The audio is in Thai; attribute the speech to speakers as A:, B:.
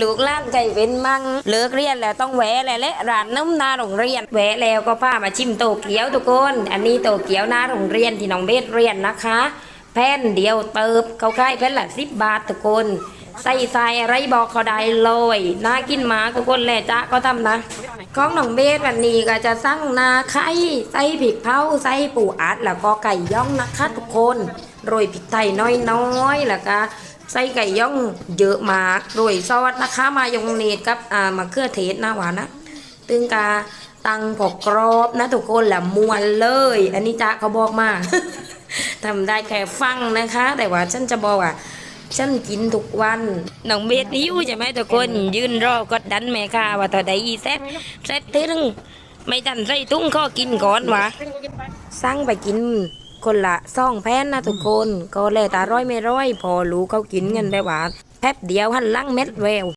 A: ลูกล้านไก่เว้นมั่งเลิกเรียนแล้วต้องแหวะแล้วแหละร้านน้ำนาโรงเรียนแหวะแล้วก็พามาชิมโตเกียวทุกคน อันนี้โตเกียวหน้าโรงเรียนที่น้องเบสเรียนนะคะ แผ่นเดียวเติบเขาขายแผ่นละสิบบาททุกคนใส่ใส่อะไรบอกเขาได้เลยน่ากินหมากทุกคนแหละจ้าก็ทำนะของน้องเบสวันนี้ก็จะสั่งนาไข่ใส่พริกเผาใส่ปูอัดแล้วก็ไก่ย่องนะคะทุกคนโรยพริกไทยน้อยๆแล้วก็ ใส่ไก่ย่องเยอะมากโรยซอสนะคะ มายองเนสกับอ่ามะเขือเทศนะหวานนะตึงกาตังผกกรอบนะทุกคนแหละมวนเลย อันนี้จ้าเขาบอกมาทำได้แค่ฟังนะคะ แต่ว่าฉันจะบอกว่าฉันกินทุกวันน้องเบสหิวใช่ไหมทุกคนยืนรอกดดันแม่ค่ะว่าตอนใดอีเซ็ตเซ็ตถึงไม่ทันใส่ตุ้งก็กินก่อนวะสั่งไปกิน คนละซ่องแพนนะทุกคน ก็เลยตาร้อยไม่ร้อย พอรู้เขากินกันได้หว่าแป๊บเดียวหันลังเม็ดแวว